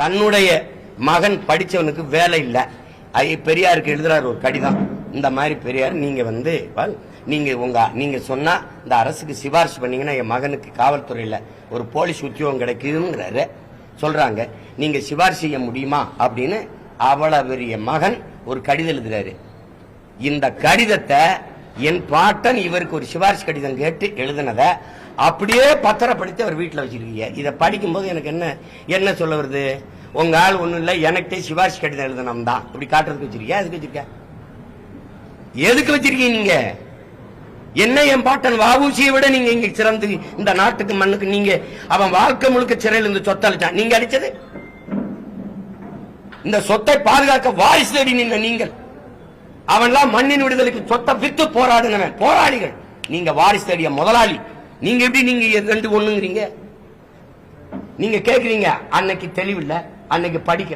தன்னுடைய மகன் படித்தவனுக்கு வேலை இல்லை. ஐ பெரியாருக்கு எழுதுறாரு ஒரு கடிதம். இந்த மாதிரி பெரியார் நீங்க வந்து வல், நீங்க உங்க நீங்க சொன்னா இந்த அரசுக்கு சிபாரிசு பண்ணீங்கன்னா என் மகனுக்கு காவல்துறையில ஒரு போலீஸ் உத்தியோகம் கிடைக்குதுங்கிறாரு. சொல்றாங்க நீங்க சிபாரிசு செய்ய முடியுமா? அப்படின்னு அவ்வளோ பெரிய மகன் ஒரு கடிதம் எழுதுறாரு. இந்த கடிதத்தை என் பாட்டன் இவருக்கு ஒரு சிபாரிசு கடிதம் கேட்டு எழுதினதை அப்படியே பத்திரப்படுத்தி அவர் வீட்டில் வச்சிருக்கீங்க. இதை படிக்கும்போது எனக்கு என்ன என்ன சொல்ல வருது? உங்க ஆள் ஒண்ணும் இல்லை எனக்கிட்டே சிபாரிசு கடிதம் எழுதணும் தான் இப்படி காட்டுறதுக்கு வச்சிருக்கியா? எதுக்கு வச்சிருக்க? எதுக்கு வச்சிருக்கீங்க நீங்க? என்ன என் பாட்டன் வாவூசியை விட நீங்க இங்க சிறந்து இந்த நாட்டுக்கு மண்ணுக்கு நீங்க அவன் வாழ்க்கை முழுக்க சிறையில் இருந்து சொத்தளிச்சான். நீங்க அடிச்சது? இந்த சொத்தை பாதுகாக்க வாரிசு தேடி நின்ன நீங்கள். அவன்லாம் மண்ணின் விடுதலைக்கு சொத்தை வித்து போராடுனவன் போராளிகள். நீங்க வாரிசு தேடிய முதலாளி. நீங்க எப்படி நீங்க ரெண்டு ஒண்ணுங்கிறீங்க? நீங்க கேக்குறீங்க. அன்னைக்கு தெளிவில்லை. அன்னைக்கு படிக்க